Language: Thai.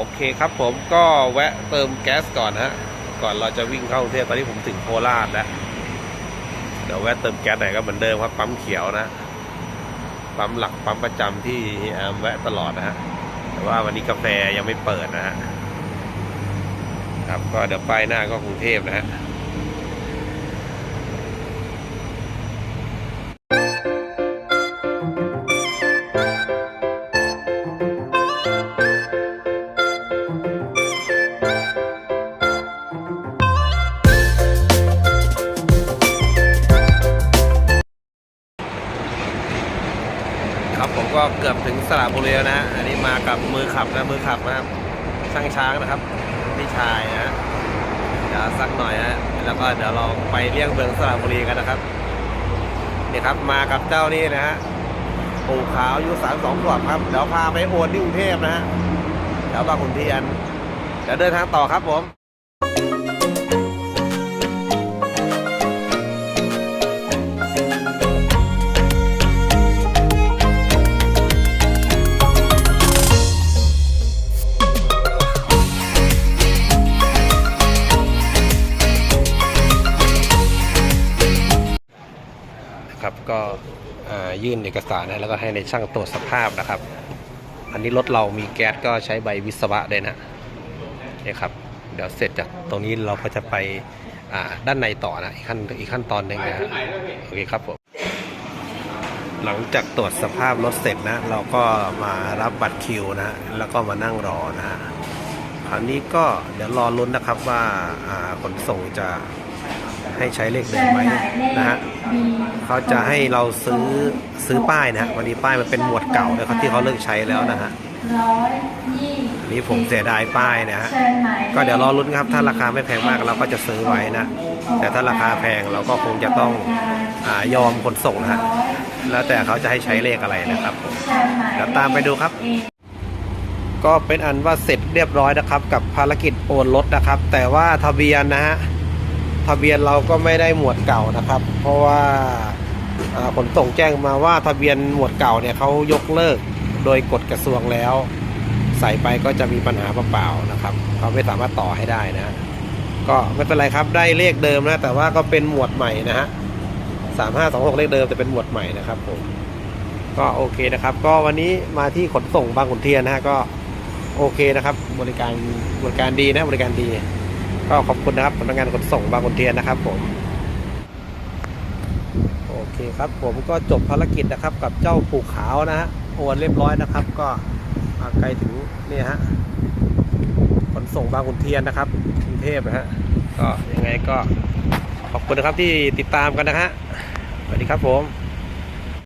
โอเคครับผมก็แวะเติมแก๊สก่อนนะฮะก่อนเราจะวิ่งเข้ากรุงเทพตอนนี้ผมถึงโคราชแล้วเดี๋ยวแวะเติมแก๊สไหนก็เหมือนเดิมครับปั๊มเขียวนะปั๊มหลักปั๊มประจำที่แอมแวะตลอดนะฮะแต่ว่าวันนี้กาแฟยังไม่เปิดนะฮะครับก็เดี๋ยวไปายหน้าก็กรุงเทพนะฮะ ครับผมก็เกือบถึงสระบุรีแล้วนะฮะอันนี้มากับมือขับนะมือขับนะครับช่างช้างนะครับพี่ชายนะฮะเดี๋ยวสักหน่อยฮะแล้วก็เดี๋ยวเราไปเลี่ยงเมืองสระบุรีกันนะครับนี่ครับมากับเจ้านี่นะฮะปู่ขาวอายุสามสองขวบครับเดี๋ยวพาไปโอนที่กรุงเทพนะฮะเดี๋ยวบางขุนเทียนเดี๋ยวเดินทางต่อครับผม ครับก็ยื่นเอกสารนะแล้วก็ให้ในช่างตรวจสภาพนะครับ อันนี้รถเรามีแก๊สก็ใช้ใบวิศวะเลยนะนี่ครับเดี๋ยวเสร็จจากตรงนี้เราก็จะไปด้านในต่อนะอีกขั้นอีกขั้นตอนหนึ่งนะโอเคครับผมหลังจากตรวจสภาพรถเสร็จนะ เราก็มารับบัตรคิวนะแล้วก็มานั่งรอนะฮะคราวนี้ก็เดี๋ยวรอลุ้นนะครับว่าขนส่งจะให้ใช้เลขเดิมไหมนะฮะ เขาจะให้เราซื้อซื้อป้ายนะฮะวันนี้ป้ายมันเป็นหมวดเก่าเลยครับที่เขาเลิกใช้แล้วนะฮะร้อยยี่ผมเสียดายป้ายนะฮะก็เดี๋ยวรอลุ้นครับถ้าราคาไม่แพงมากเราก็จะซื้อไว้นะ แต่ถ้าราคาแพงเราก็คงจะต้องอยอมขนส่งนะฮะแล้วแต่เขาจะให้ใช้เลขอะไรนะครับเดี๋ยวตามไปดูครับ ก็เป็นอันว่าเสร็จเรียบร้อยนะครับ กับภารกิจโอนรถนะครับ แต่ว่าทะเบียนนะฮะ ทะเบียนเราก็ไม่ได้หมวดเก่านะครับ เพราะว่าขนส่งแจ้งมาว่าทะเบียนหมวดเก่าเนี่ยเขายกเลิกโดยกฎกระทรวงแล้ว ใส่ไปก็จะมีปัญหาเปล่าๆนะครับเขาไม่สามารถต่อให้ได้นะฮะก็ไม่เป็นไรครับได้เลขเดิมนะ แต่ว่าก็เป็นหมวดใหม่นะฮะสามห้าสองหกเลขเดิมแต่เป็นหมวดใหม่นะครับผมก็โอเคนะครับ ก็วันนี้มาที่ขนส่งบางขุนเทียนนะฮะก็โอเคนะครับ บริการบริการดีนะบริการดี ก็ขอบคุณนะครับพนักงานขนส่งบางขุนเทียนนะครับผมโอเคครับผมก็จบภารกิจนะครับกับเจ้าผูขาวนะฮะโอนเรียบร้อยนะครับ ก็มาไกลถึงนี่ฮะขนส่งบางขุนเทียนนะครับกรุงเทพนะฮะก็ยังไงก็ขอบคุณนะครับที่ติดตามกันนะฮะสวัสดีครับผม